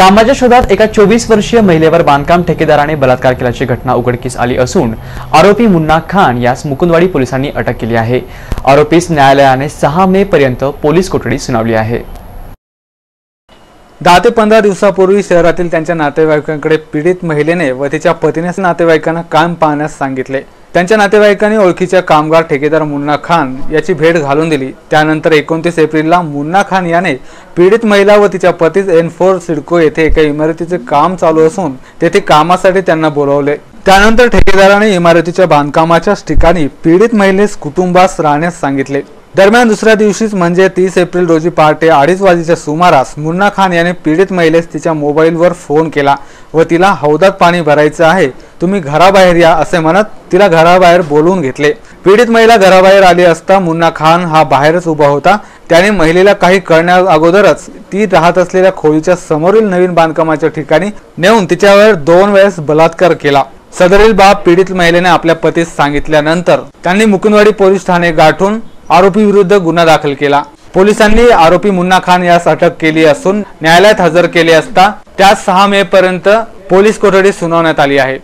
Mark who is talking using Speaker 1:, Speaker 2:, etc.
Speaker 1: कामाच्या शोधात एका चोवीस वर्षीय महिलेवर बांधकाम ठेकेदाराने बलात्कार केल्याची घटना उघडकीस आली असून आरोपी मुन्ना खान यास मुकुंदवाडी पोलिसांनी अटक केली आहे. आरोपीस न्यायालयाने सहा मे पर्यंत पोलीस कोठडी सुनावली आहे.
Speaker 2: दहा ते पंधरा दिवसापूर्वी शहरातील त्यांच्या नातेवाईकांकडे पीडित महिलेने व तिच्या पतीने नातेवाईकांना काम पाहण्यास सांगितले. त्यांच्या नातेवाईकांनी ओळखीच्या कामगार ठेकेदार मुन्ना खान याची भेट घालून दिली. त्यानंतर एकोणतीस एप्रिलला मुन्ना खान याने पीडित महिला व तिच्या पतीस एन फोर सिडको येथे एका इमारतीचे काम चालू असून तेथे कामासाठी त्यांना बोलवले. त्यानंतर ठेकेदाराने इमारतीच्या बांधकामाच्या ठिकाणी पीडित महिलेस कुटुंबास राहण्यास सांगितले. दरम्यान दुसऱ्या दिवशीच म्हणजे तीस एप्रिल रोजी पहाटे अडीच वाजेच्या सुमारास मुन्ना खान याने पीडित महिलेस तिच्या मोबाईलवर फोन केला व तिला हौदात पाणी भरायचं आहे तुम्ही घराबाहेर या असे म्हणत तिला घराबाहेर बोलवून घेतले. पीडित महिला घराबाहेर आली असता मुन्ना खान हा बाहेरच उभा होता. त्याने महिलेला काही करण्या अगोदरच ती राहत असलेल्या खोलीच्या समोरील नवीन बांधकामाच्या ठिकाणी नेऊन तिच्यावर दोन वेळेस बलात्कार केला. सदरील बाब पीडित महिलेने आपल्या पतीस सांगितल्यानंतर त्यांनी मुकुंदवाडी पोलीस ठाणे गाठून आरोपी विरुद्ध गुन्हा दाखल केला. पोलिसांनी आरोपी मुन्ना खान यास अटक केली असून न्यायालयात हजर केले असता त्यास सहा मे पर्यंत पोलीस कोठडी सुनावण्यात आली आहे.